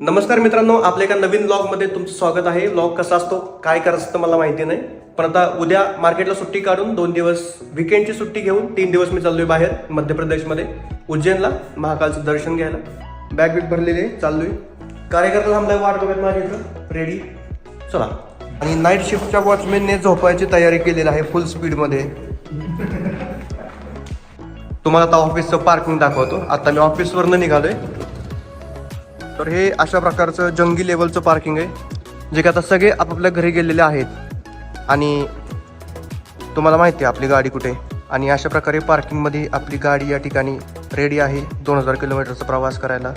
नमस्कार मित्रांनो आपल्या एका नवीन ब्लॉगमध्ये तुमचं स्वागत आहे. ब्लॉग कसा असतो काय करायचं असतं मला माहिती नाही. पण आता उद्या मार्केटला सुट्टी काढून दोन दिवस विकेंडची सुट्टी घेऊन तीन दिवस मी चाललोय बाहेर मध्य प्रदेशमध्ये उज्जैनला महाकालचं दर्शन घ्यायला. बॅग बिग भरलेली आहे चाललोय. कार्यकर्ता थांबलाय वाट बघत माझ्या इथं. रेडी चला. आणि नाईट शिफ्टच्या वॉचमॅनने झोपायची तयारी केलेली आहे फुल स्पीडमध्ये तुम्हाला आता ऑफिसचं पार्किंग दाखवतो. आता मी ऑफिसवरनं निघालोय. तर हे अशा प्रकारचं जंगी लेवलचं पार्किंग आहे जे की आता सगळे आपापल्या घरी गेलेले आहेत. आणि तुम्हाला माहिती आहे आपली गाडी कुठे. आणि अशा प्रकारे पार्किंगमध्ये आपली गाडी या ठिकाणी रेडी आहे दोन हजार किलोमीटरचा प्रवास करायला.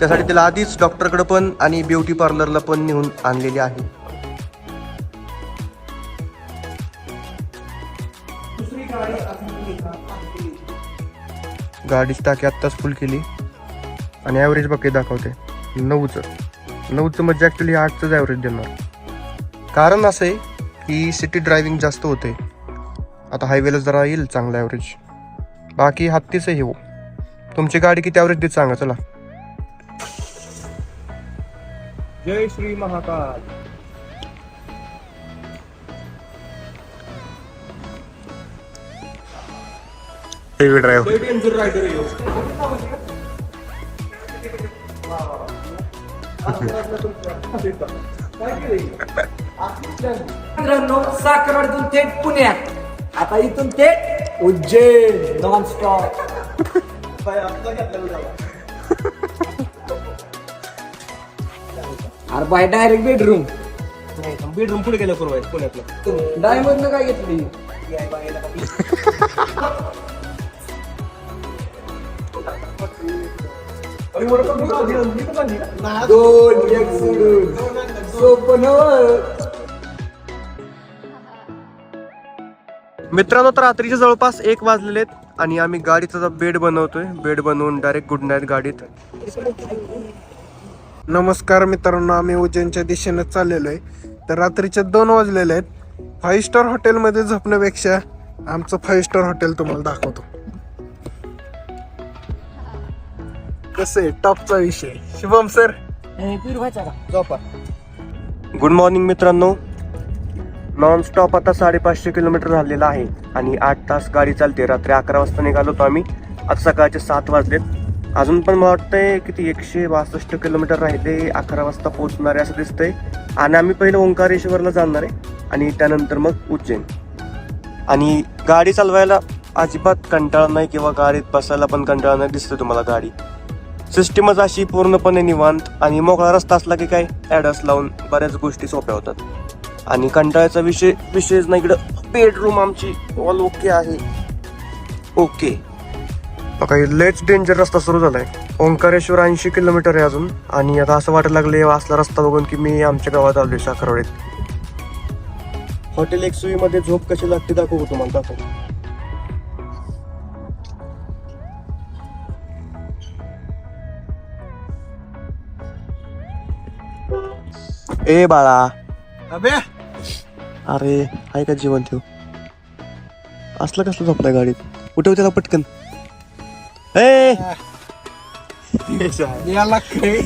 त्यासाठी तिला आधीच डॉक्टरकडे पण आणि ब्युटी पार्लरला पण नेऊन आणलेली आहे. गाडीची टाकी आत्ताच फुल केली. आणि ॲव्हरेज बघे दाखवते. नऊचं. नऊचं म्हणजे ॲक्च्युली आठचंच ॲव्हरेज देणार. कारण असं आहे की सिटी ड्रायव्हिंग जास्त होते आता हायवेला जरा येईल चांगलं ॲव्हरेज बाकी हत्तीच आहे हो. तुमची गाडी किती ॲव्हरेज देत सांगा चला. जय श्री महाकाल. हेवी मित्रांनो साखरवाडीतून थेट पुण्यात. आता इथून थेट उज्जैन नॉन स्टॉप अरे बाय डायरेक्ट बेडरूम बेडरूम पुढे गेलं करू पुण्यातलं. डायमंड काय घेतली? दोन एक सोडून मित्रांनो तर रात्रीचे जवळपास एक वाजलेले आहेत आणि आम्ही गाडीचा बेड बनवतोय बेड बनवून डायरेक्ट गुड नाईट गाडीत. नमस्कार मित्रांनो आम्ही उज्जैनच्या दिशेने चाललेलो आहे तर रात्रीचे दोन वाजलेले आहेत. फाईव्ह स्टार हॉटेलमध्ये झोपण्यापेक्षा आमचं फाईव्ह स्टार हॉटेल तुम्हाला दाखवतो. कसं आहे? टॉपचा विषय. शुभम सर झोपा. गुड मॉर्निंग मित्रांनो. नॉन स्टॉप आता साडेपाचशे किलोमीटर झालेला आहे आणि आठ तास गाडी चालते. रात्री अकरा वाजता निघालो होतो आम्ही. आता सकाळचे सात वाजलेत. अजून पण मला वाटतंय किती एकशे बासष्ट किलोमीटर राहिले अकरा वाजता पोहोचणार आहे असं दिसतंय. आणि आम्ही पहिलं ओंकारेश्वरला जाणार आहे आणि त्यानंतर मग उज्जैन. आणि गाडी चालवायला अजिबात कंटाळा नाही किंवा गाडीत बसायला पण कंटाळा नाही दिसतंय तुम्हाला गाडी. सिस्टीमच अशी पूर्णपणे निवांत आणि मोकळा रस्ता असला की काय ॲडस लावून बऱ्याच गोष्टी सोप्या होतात. आणि कंटाळ्याचा विषय विषयच नाही इकडं बेडरूम आमची ऑल ओके आहे. ओके बघा लेच डेंजर रस्ता सुरू झालाय. ओंकारेश्वर ऐंशी किलोमीटर आहे अजून. आणि आता असं वाटायला लागले असला रस्ता बघून की मी आमच्या गावात आलोय साखरवाडीत. हॉटेल एक्सुई मध्ये झोप कशी लागते दाखवू तुम्हाला? दाखव. ए बाळा. अबे. अरे आहे का जीवन ठेव. असलं कसलं झोपलाय गाडीत? उठव त्याला पटकन. ए! याला काय?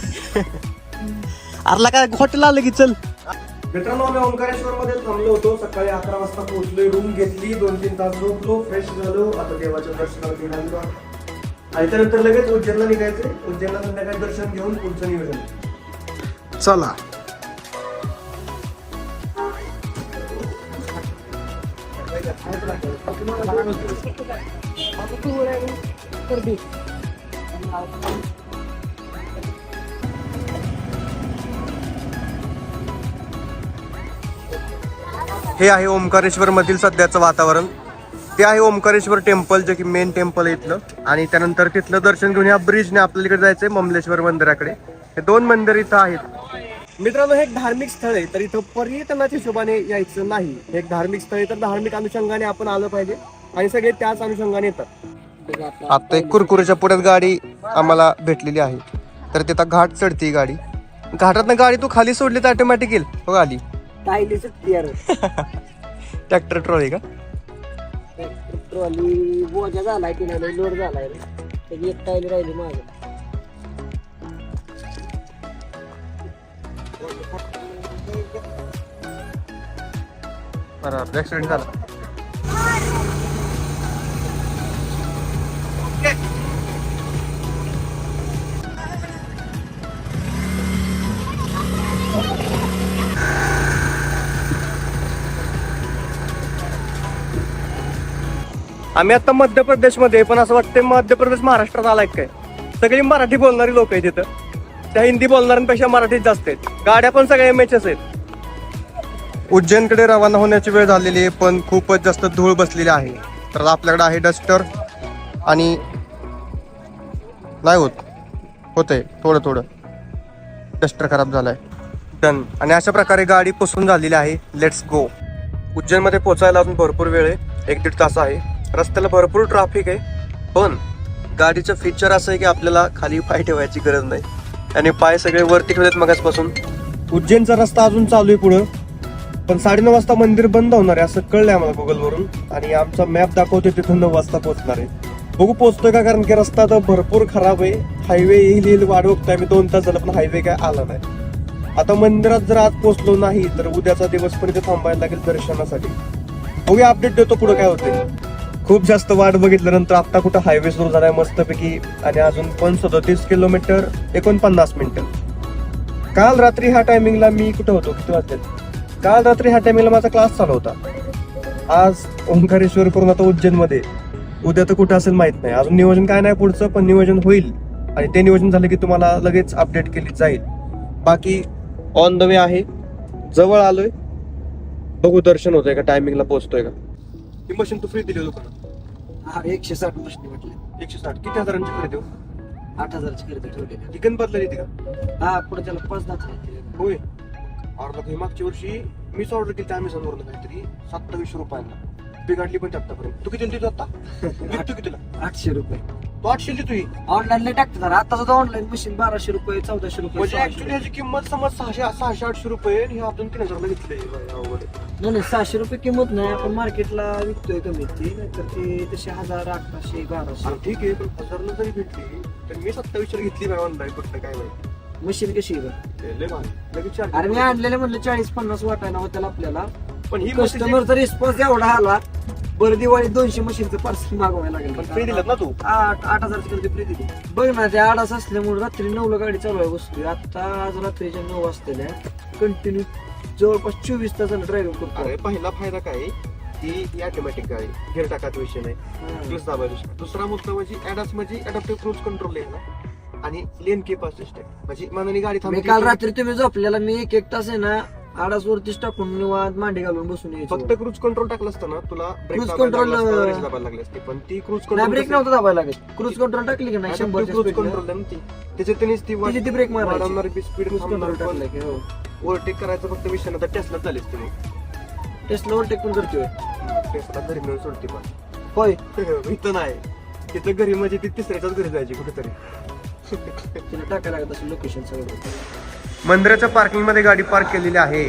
अरला काय हॉटेल आलं की चल. मित्रांनो आम्ही ओंकारेश्वर मध्ये थांबलो होतो. सकाळी अकरा वाजता पोहोचलोय रूम घेतली दोन तीन तास झोपलो फ्रेश झालो. आता देवाच्या दर्शनाला निघालो आणि त्यानंतर लगेच उज्जैनला निघायचे उज्जैनला संध्याकाळी दर्शन घेऊन पुढचं नियोजन. चला. हे आहे ओंकारेश्वर मधील सध्याचं वातावरण. ते आहे ओंकारेश्वर टेम्पल जे की मेन टेम्पल आहे इथलं. आणि त्यानंतर तिथलं दर्शन घेऊन या ब्रिजने आपल्याकडे जायचंय ममलेश्वर मंदिराकडे. हे दोन मंदिर इथं आहेत. मित्रांनो हे एक धार्मिक स्थळ आहे तर इथं पर्यटनाच्या हिशोबाने यायचं नाही. हे एक धार्मिक स्थळ आहे तर धार्मिक अनुषंगाने आपण आलं पाहिजे. आणि सगळे त्याच अनुषंगाने येतात. आता एक कुरकुरेच्या पुढ्यात गाडी आम्हाला भेटलेली आहे. तर तिथं घाट चढती गाडी. घाटातनं गाडी तू खाली सोडली तर ऑटोमॅटिक येईल. हो आली? ट्रॅक्टर ट्रॉली का? ट्रॉली बोजा झालाय तिला लोड झालाय एक टायली राहिली माझं. बरोबर ऍक्सिडेंट झाला. आम्ही आता मध्य प्रदेशमध्ये पण असं वाटतंय मध्य प्रदेश महाराष्ट्रात आलाय काय? सगळी मराठी बोलणारी लोक आहेत तिथं त्या हिंदी बोलणाऱ्यांपेक्षा मराठीत जास्त आहेत. गाड्या पण सगळ्या एम एच आहेत. उज्जैनकडे रवाना होण्याची वेळ झालेली आहे पण खूपच जास्त धूळ बसलेली आहे. तर आपल्याकडे आहे डस्टर आणि नाही होत. होतंय थोडं थोडं. डस्टर खराब झालाय. डन. आणि अशा प्रकारे गाडी पुसून झालेली आहे. लेट्स गो उज्जैनमध्ये पोचायला अजून भरपूर वेळ आहे. एक दीड तास आहे. रस्त्याला भरपूर ट्रॅफिक आहे. पण गाडीचं फीचर असं आहे की आपल्याला खाली पाय ठेवायची गरज नाही. आणि पाय सगळे वरती ठेवलेत मगासपासून. उज्जैनचा रस्ता अजून चालू आहे पुढं. पण साडेनऊ वाजता मंदिर बंद होणार आहे असं कळलंय आम्हाला गुगलवरून आणि आमचा मॅप दाखवतोय तिथून नऊ वाजता पोहोचणार आहे. बघू पोहोचतोय का? कारण की रस्ता तर भरपूर खराब आहे. हायवे येईल येईल वाट बघतोय मी दोन तास झालं पण हायवे काय आला नाही. आता मंदिरात जर आज पोहोचलो नाही तर उद्याचा दिवस पण इथे थांबायला लागेल दर्शनासाठी. बघूया अपडेट देतो पुढे काय होते खूप जास्त वाट बघितल्यानंतर आता कुठं हायवे सुरू झालाय मस्तपैकी आणि अजून पण सदतीस किलोमीटर एकोणपन्नास मिनिटं. काल रात्री ह्या टायमिंगला मी कुठं होतो? किती वाजतात काल रात्री ह्या टायमिंगला माझा क्लास चालू होता. आज ओंकारेश्वर करून आता उज्जैनमध्ये. उद्या तर कुठं असेल माहीत नाही. अजून नियोजन काय नाही पुढचं पण नियोजन होईल. आणि ते नियोजन झालं की तुम्हाला लगेच अपडेट केली जाईल. बाकी ऑन द वे आहे. जवळ आलोय. बघू दर्शन होतंय का? टायमिंगला पोहोचतोय का? ही मशीन तू फ्री दिली लोकांना हा एकशे साठ मशनी म्हटले. एकशे साठ. किती हजारांची खरेदी देऊ आठ हजारची खरेदी ठेवलेली. चिकन बदलली ती का? हा पुढे त्याला पाच दाखल होय. ऑर्डर ही मागच्या वर्षी मीच ऑर्डर केली अमेझॉन वरून काहीतरी सत्तावीसशे रुपयांना बिघडली पण आतापर्यंत तू किती देतो आता? विकतो कितीला आठशे रुपये. तू आठशे देतोय ऑनलाईन टाकतात आता सुद्धा ऑनलाईन मशीन बाराशे रुपये चौदाशे रुपये म्हणजे ऍक्च्युली. याची किंमत समज सहाशे सहाशे आठशे रुपये आणि हे आपण तीन हजारला घेतले नाही नाही सहाशे रुपये किंमत नाही. आपण मार्केटला विकतोय कमीत ती नाहीतर ते तसे हजार अकराशे बाराशे. ठीक आहे पण हजारला जरी भेटली तर मी सत्तावीसशे घेतली बाय ऑनलाईन कुठलं काय माहिती मशीन कशी आहे बरं? ते लय महाग. लगेच charge अरे मी. आणलेले म्हणलं चाळीस पन्नास वाटायला होत्याला आपल्याला. पण ही मशीन कस्टमरचा रिस्पॉन्स एवढा आला. बरं दिवाळीत दोनशे मशीनचं पार्सल मागवायला लागेल पण फ्री दिलं ना तू? आठ आठ हजारची खरेदी फ्री दिली बघ ना ते आडास असल्यामुळे रात्री नऊला गाडी चालू आहे वस्तू. आता आज रात्रीच्या नऊ वाजतेल्या. कंटिन्यू जवळपास चोवीस तासाला ड्रायव्हिंग करतो अरे पहिला फायदा काय आहे? की ही ऑटोमॅटिक गाडी गिअर टाकायचा विषय नाही. क्लच दाबायचा विषय. दुसरा मुद्दा म्हणजे ऍडस म्हणजे अडॅप्टिव्ह क्रूज कंट्रोल आहे ना? आणि लेन केप असिस्ट आहे म्हणजे मनाने गाडी मी थांबली काल रात्री तुम्ही झोपलेला मी एक एक तास आहे ना आडास वरतीच टाकून निवांत मांडी घालून बसून यायचो. फक्त क्रूज कंट्रोल टाकलं असतं ना तुला Cruise control, लागला अं, रेस दाबायला लागली असती. पण ती क्रूज नाही ब्रेक कंट्रोल नव्हतं दाबायला लागत. क्रूज कंट्रोल टाकली की नाही शंभर क्रूज कंट्रोल ती. त्याच्यात त्यांनीच ती तिची ती ब्रेक मारायची. वाढवणारी स्पीड क्रूज कंट्रोल टाकलं की हो. ओव्हरटेक करायचं फक्त विषय नंतर टेस्ला झालीच तुम्ही. टेस्ला ओव्हरटेक पण करतोय. टेस्ला घरी मिळून सोडते पण. होय. इथं नाही. तिथं घरी म्हणजे ती तिसऱ्याच्याच घरी जायची कुठेतरी. तिला टाकायला लागत असेल लोकेशन सगळं. मंदिराच्या पार्किंगमध्ये गाडी पार्क केलेली आहे.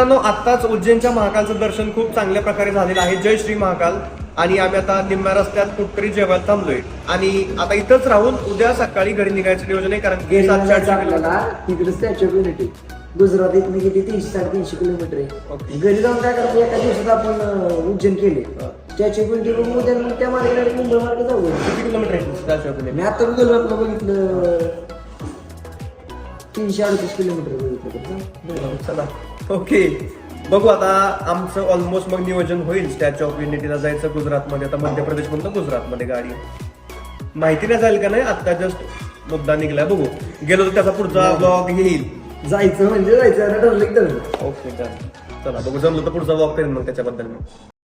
मित्रांनो आत्ताच उज्जैनच्या महाकालचं दर्शन खूप चांगल्या प्रकारे झालेलं आहे. जय श्री महाकाल. आणि आम्ही आता निम्म्या रस्त्यात कुठतरी जेवायला थांबलोय. आणि आता इथंच राहून उद्या सकाळी घरी निघायचं नियोजन आहे कारण की सातशे युनिटी गुजरात इथनं किती तीनशे साडेतीनशे किलोमीटर आहे. घरी जाऊन काय करायचं एका दिवसात आपण उज्जैन केले. ऑफ युनिटी बघून उद्या मग त्या मार्गे मुंबई मार्गे जाऊ. किती किलोमीटर आहे? मी आता गुगल मॅपला बघितलं तीनशे अडतीस किलोमीटर बघितलं. चला. ओके. बघू आता आमचं ऑलमोस्ट मग नियोजन होईल. स्टॅच्यू ऑफ युनिटीला जायचं गुजरातमध्ये. आता मध्य प्रदेश म्हणतो गुजरातमध्ये गाडी. माहिती नाही जाईल का नाही? आता जस्ट मुद्दा निघलाय. बघू. गेलो तर त्याचा पुढचा ब्लॉग येईल. जायचं म्हणजे जायचं. ठरलं ओके चला बघू जमलं तर पुढचा ब्लॉग करेन मग त्याच्याबद्दल मी.